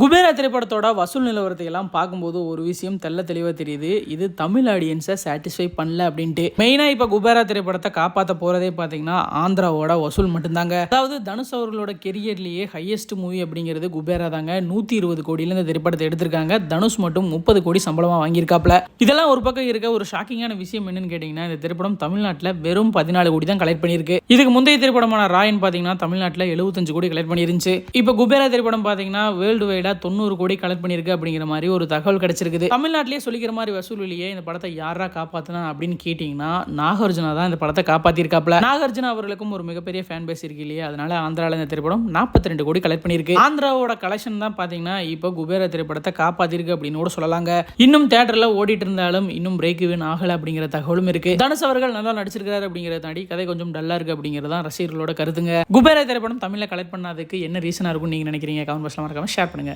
குபேரா திரைப்படத்தோட வசூல் நிலவரத்தை எல்லாம் பார்க்கும்போது ஒரு விஷயம் தெள்ள தெளிவாக தெரியுது. இது தமிழ் ஆடியன்ஸை சாட்டிஸ்ஃபை பண்ணல அப்படின்ட்டு. மெயினாக இப்போ குபேரா திரைப்படத்தை காப்பாற்ற போகிறதே பார்த்தீங்கன்னா ஆந்திராவோட வசூல் மட்டும்தாங்க. அதாவது தனுஷ் அவர்களோட கெரியர்லேயே ஹையஸ்ட் மூவி அப்படிங்கிறது குபேரா தாங்க நூற்றி இருபது கோடியில் இந்த திரைப்படத்தை எடுத்திருக்காங்க. தனுஷ் மட்டும் முப்பது கோடி சம்பளமாக வாங்கியிருக்காப்ல இதெல்லாம் ஒரு பக்கம் இருக்க ஒரு ஷாக்கிங்கான விஷயம் என்னன்னு கேட்டிங்கன்னா இந்த திரைப்படம் தமிழ்நாட்டில் வெறும் பதினாலு கோடி தான் கலெக்ட் பண்ணியிருக்கு. இதுக்கு முந்தைய திரைப்படமான ராயன் பார்த்தீங்கன்னா தமிழ்நாட்டில் எழுபத்தஞ்சு கோடி கலெக்ட் பண்ணிருந்துச்சு இப்போ குபேரா திரைப்படம் பார்த்தீங்கன்னா வேர்ல்டு வைடா தொண்ணூறு கோடி கலெக்ட் பண்ணியிருக்கு அப்படிங்கிற மாதிரி ஒரு தகவல் கிடைச்சிருக்குது. தமிழ்நாட்டிலேயே சொல்லிக்கிற மாதிரி வசூல் இல்லையே இந்த படத்தை யாரா காப்பாத்தினா அப்படின்னு கேட்டிங்கன்னா நாகார்ஜுனா தான் இந்த படத்தை காப்பாத்திருக்காப்ல நாகார்ஜுனா அவர்களுக்கும் ஒரு மிகப்பெரிய ஃபேன் பேஸ் இருக்கு இல்லையா? அதனால ஆந்திரால இந்த திரைப்படம் நாற்பத்தி ரெண்டு கோடி கலெக்ட் பண்ணியிருக்கு. ஆந்திராவோட கலெக்ஷன் தான் பார்த்தீங்கன்னா இப்போ குபேரா திரைப்படத்தை காப்பாத்திருக்கு அப்படின்னு கூட சொல்லலாங்க. இன்னும் தேட்டரில் ஓடிட்டு இருந்தாலும் இன்னும் பிரேக் இவன் ஆகல அப்படிங்கிற தகவலும் இருக்கு. தனுஷ் அவர்கள் நல்லா நடிச்சிருக்காரு அப்படிங்கிறத தாண்டி கதை கொஞ்சம் டல்லா இருக்கு அப்படிங்கிறது தான் ரசிகர்களோட கருத்துங்க. குபேரா திரைப்படம் தமிழ்ல கலெக்ட் பண்ணாததுக்கு என்ன ரீசனா இருக்கும்னு நீங்க நினைக்கிறீங்க? கமெண்ட் பாக்ஸ்ல மறக்காம ஷேர் பண்ணுங்க.